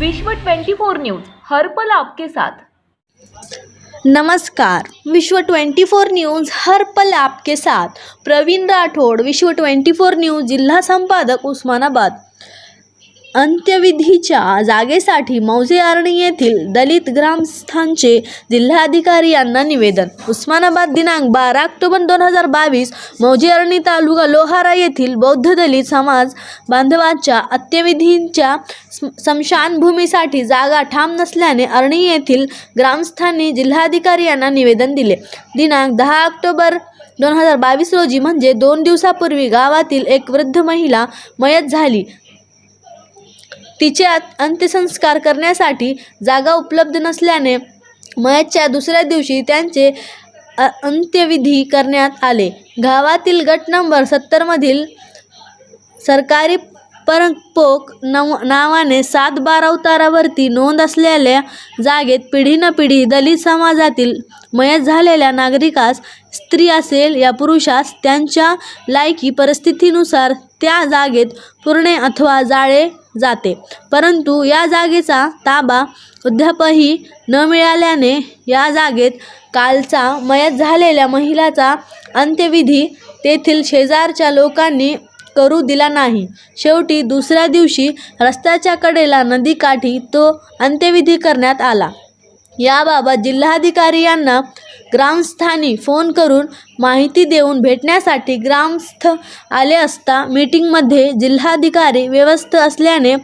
विश्व 24 न्यूज हर पल आपके साथ. नमस्कार. विश्व 24 न्यूज़ हर पल आपके साथ. प्रवीण राठोड विश्व 24 न्यूज जिल्हा संपादक उस्मानाबाद. अंत्यविधीच्या जागेसाठी मौजे आरणी येथील दलित ग्रामस्थांचे जिल्हाधिकारी यांना निवेदन. उस्मानाबाद दिनांक बारा ऑक्टोबर दोन हजार बावीस मौजे आर्णी तालुका लोहारा येथील बौद्ध दलित समाज बांधवांच्या अंत्यविधींच्या स्मशानभूमीसाठी जागा ठाम नसल्याने अर्णी येथील ग्रामस्थांनी जिल्हाधिकारी यांना निवेदन दिले. दिनांक दहा ऑक्टोबर दोन हजार बावीस रोजी म्हणजे दोन दिवसापूर्वी गावातील एक वृद्ध महिला मयत झाली. तिचे अंत्यसंस्कार करण्यासाठी जागा उपलब्ध नसल्याने मयतच्या दुसऱ्या दिवशी त्यांचे अ- अंत्यविधी करण्यात आले. गावातील गट नंबर सत्तरमधील सरकारी परपोक नव नावाने सात बारा उतारावरती नोंद असलेल्या जागेत पिढी न पिढी दलित समाजातील मयत झालेल्या नागरिकास स्त्री असेल या पुरुषास त्यांच्या लायकी परिस्थितीनुसार त्या जागेत पुरणे अथवा जाळे जाते. परंतु या जागेचा ताबा अद्यापही न मिळाल्याने या जागेत कालचा मयत झालेल्या महिलाचा अंत्यविधी तेथील शेजारच्या लोकांनी करू दिला नाही. शेवटी दुसऱ्या दिवशी रस्त्याच्या कडेला नदीकाठी तो अंत्यविधी करण्यात आला. याबाबत जिल्हाधिकारी यांना ग्रामस्थांनी फोन करून माहिती देऊन भेटण्यासाठी ग्रामस्थ आले असता मीटिंगमध्ये जिल्हाधिकारी व्यवस्थ असल्याने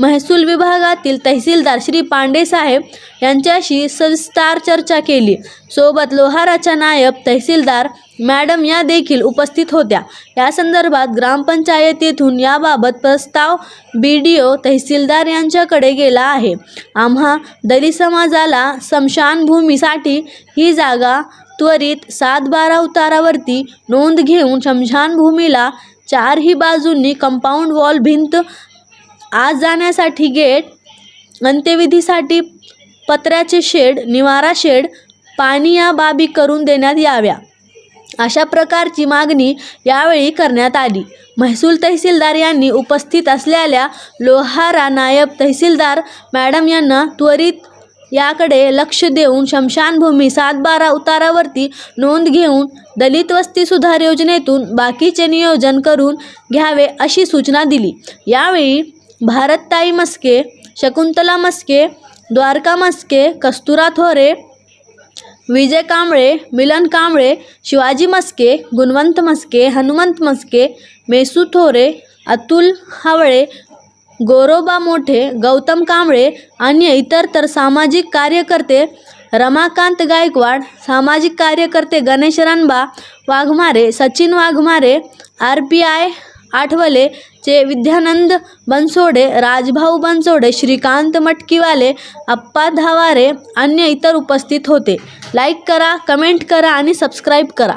महसूल विभागातील तहसीलदार श्री पांडेसाहेब यांच्याशी सविस्तर चर्चा केली. सोबत लोहाराच्या नायब तहसीलदार मॅडम या देखील उपस्थित होत्या. या संदर्भात ग्रामपंचायतीतून याबाबत प्रस्ताव बी डी ओ तहसीलदार यांच्याकडे गेला आहे. आम्हा दलित समाजाला स्मशानभूमीसाठी ही जागा त्वरित सात बारा उतारावरती नोंद घेऊन स्मशानभूमीला चारही बाजूंनी कंपाऊंड वॉल भिंत आज जाण्यासाठी गेट अंत्यविधीसाठी पत्र्याचे शेड निवारा शेड पाणी या बाबी करून देण्यात याव्या. अशा प्रकारची मागणी यावेळी करण्यात आली. महसूल तहसीलदार यांनी उपस्थित असलेल्या लोहारा नायब तहसीलदार मॅडम यांना त्वरित याकडे लक्ष देऊन शमशानभूमी सातबारा उतारावरती नोंद घेऊन दलित वस्ती सुधार योजनेतून बाकीचे नियोजन करून घ्यावे अशी सूचना दिली. यावेळी भारतताई मस्के शकुंतला मस्के द्वारका मस्के कस्तुरा थोरे विजय कांबळे मिलन कांबळे शिवाजी मस्के गुणवंत मस्के हनुमंत मस्के मेसू थोरे अतुल हावळे गोरोबा मोठे गौतम कांबळे आणि इतर तर सामाजिक कार्यकर्ते रमाकांत गायकवाड सामाजिक कार्यकर्ते Ganesh Ranba Waghmare Sachin Waghmare R P I Athawale चे विद्यानंद बनसोडे राजभाऊ बनसोडे श्रीकांत मटकीवाले अप्पा धावारे अन्य इतर उपस्थित होते. लाईक करा कमेंट करा आणि सबस्क्राईब करा.